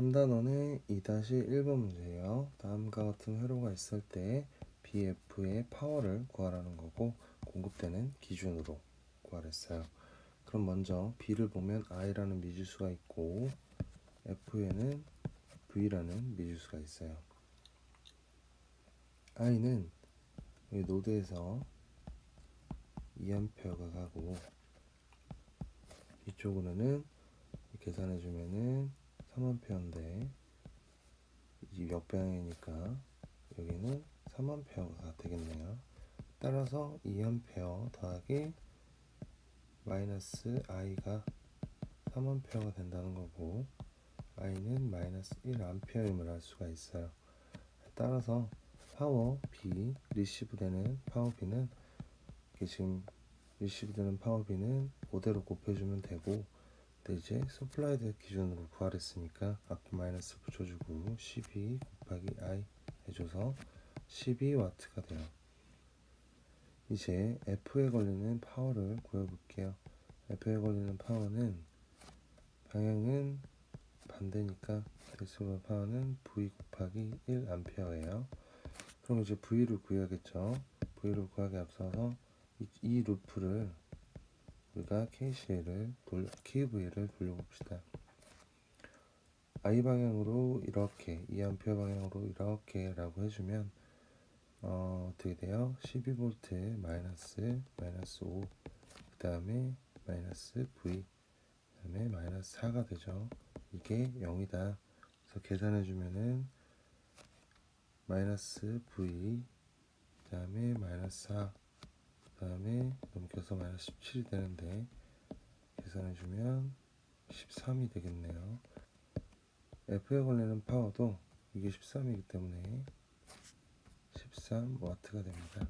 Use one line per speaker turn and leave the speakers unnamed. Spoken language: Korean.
3단원의 2-1번 문제예요. 다음과 같은 회로가 있을 때 BF의 파워를 구하라는 거고 공급되는 기준으로 구하랬어요. 그럼 먼저 B를 보면 I라는 미지수가 있고 F에는 V라는 미지수가 있어요. I는 노드에서 2A가 가고 이쪽으로는 계산해 주면은 3A인데 이 역방향이니까 여기는 3A가 되겠네요. 따라서 2A 더하기 마이너스 i가 3A가 된다는 거고 i는 마이너스 1A임을 알 수가 있어요. 따라서 파워 B 리시브 되는 파워 B는 지금 리시브 되는 파워 B는 그대로 곱해주면 되고 이제 서플라이드 기준으로 구하랬으니까 앞에 마이너스 붙여주고 12 곱하기 i 해줘서 12와트가 돼요. 이제 F에 걸리는 파워를 구해볼게요. F에 걸리는 파워는 방향은 반대니까 대수의 파워는 V 곱하기 1A예요. 그럼 이제 V를 구해야겠죠. V를 구하기 앞서서 이, 이 루프를 우리가 KCL을 KV를 돌려봅시다. I 방향으로 이렇게 2A 방향으로 이렇게 라고 해주면 어, 어떻게 돼요? 12V 마이너스 마이너스 5 그 다음에 마이너스 V 그 다음에 마이너스 4가 되죠. 이게 0이다. 그래서 계산해 주면은 마이너스 V 그 다음에 마이너스 4 그 다음에 넘겨서 마이너스 17이 되는데 계산해 주면 13이 되겠네요. F에 걸리는 파워도 이게 13이기 때문에 13 와트가 됩니다.